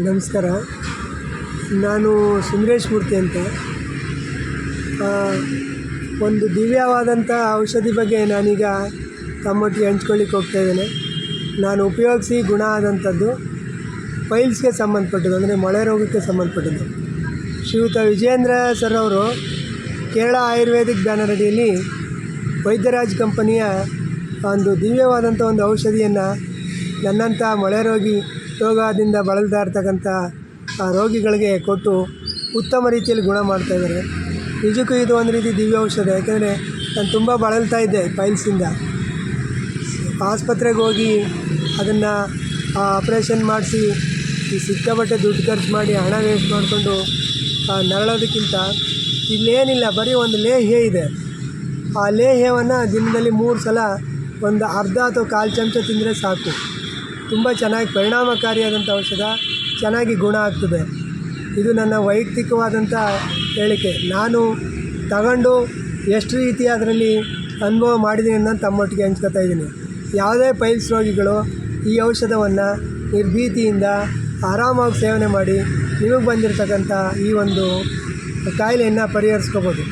ನಮಸ್ಕಾರ. ನಾನು ಸುಂದರೇಶ್ ಮೂರ್ತಿ ಅಂತ. ಒಂದು ದಿವ್ಯವಾದಂಥ ಔಷಧಿ ಬಗ್ಗೆ ನಾನೀಗ ತಮ್ಮೊಟ್ಟಿಗೆ ಹಂಚ್ಕೊಳ್ಳಿಕ್ಕೆ ಹೋಗ್ತಾ ಇದ್ದೇನೆ. ನಾನು ಉಪಯೋಗಿಸಿ ಗುಣ ಆದಂಥದ್ದು ಫೈಲ್ಸ್ಗೆ ಸಂಬಂಧಪಟ್ಟದ್ದು, ಅಂದರೆ ಮೊಳೆ ರೋಗಕ್ಕೆ ಸಂಬಂಧಪಟ್ಟದ್ದು. ಶ್ರೀಯುತ ವಿಜೇಂದ್ರ ಸರ್ ಅವರು ಕೇರಳ ಆಯುರ್ವೇದಿಕ್ ಬ್ಯಾನರಡಿಯಲ್ಲಿ ವೈದ್ಯರಾಜ್ ಕಂಪನಿಯ ಒಂದು ದಿವ್ಯವಾದಂಥ ಒಂದು ಔಷಧಿಯನ್ನು ನನ್ನಂಥ ಮಳೆ ರೋಗಿ ರೋಗದಿಂದ ಬಳಲ್ತಾ ಇರ್ತಕ್ಕಂಥ ರೋಗಿಗಳಿಗೆ ಕೊಟ್ಟು ಉತ್ತಮ ರೀತಿಯಲ್ಲಿ ಗುಣ ಮಾಡ್ತಾ ಇದ್ದಾರೆ. ನಿಜಕ್ಕೂ ಇದು ಒಂದು ರೀತಿ ದಿವ್ಯ ಔಷಧ. ಯಾಕೆಂದರೆ ನಾನು ತುಂಬ ಬಳಲ್ತಾ ಇದ್ದೆ ಪೈಲ್ಸಿಂದ. ಆಸ್ಪತ್ರೆಗೆ ಹೋಗಿ ಅದನ್ನು ಆಪ್ರೇಷನ್ ಮಾಡಿಸಿ, ಈ ಸಿಕ್ಕಾಪಟ್ಟೆ ದುಡ್ಡು ಖರ್ಚು ಮಾಡಿ ಹಣ ವೇಸ್ಟ್ ಮಾಡಿಕೊಂಡು ನರಳೋದಕ್ಕಿಂತ ಇಲ್ಲೇನಿಲ್ಲ, ಬರೀ ಒಂದು ಲೇಹ್ಯ ಇದೆ. ಆ ಲೇಹ್ಯವನ್ನು ದಿನದಲ್ಲಿ ಮೂರು ಸಲ ಒಂದು ಅರ್ಧ ಅಥವಾ ಕಾಲು ಚಮಚ ತಿಂದರೆ ಸಾಕು. ತುಂಬ ಚೆನ್ನಾಗಿ ಪರಿಣಾಮಕಾರಿಯಾದಂಥ ಔಷಧ ಚೆನ್ನಾಗಿ ಗುಣ ಆಗ್ತದೆ. ಇದು ನನ್ನ ವೈಯಕ್ತಿಕವಾದಂಥ ಹೇಳಿಕೆ. ನಾನು ತಗೊಂಡು ಎಷ್ಟು ರೀತಿ ಅದರಲ್ಲಿ ಅನುಭವ ಮಾಡಿದ್ದೀನಿ ಅಂತ ತಮ್ಮೊಟ್ಟಿಗೆ ಹಂಚ್ಕೊತಾ ಇದ್ದೀನಿ. ಯಾವುದೇ ಪೈಲ್ಸ್ ರೋಗಿಗಳು ಈ ಔಷಧವನ್ನು ನಿರ್ಭೀತಿಯಿಂದ ಆರಾಮಾಗಿ ಸೇವನೆ ಮಾಡಿ ನಿಮಗೆ ಬಂದಿರತಕ್ಕಂಥ ಈ ಒಂದು ಕಾಯಿಲೆಯನ್ನು ಪರಿಹರಿಸ್ಕೋಬೋದು.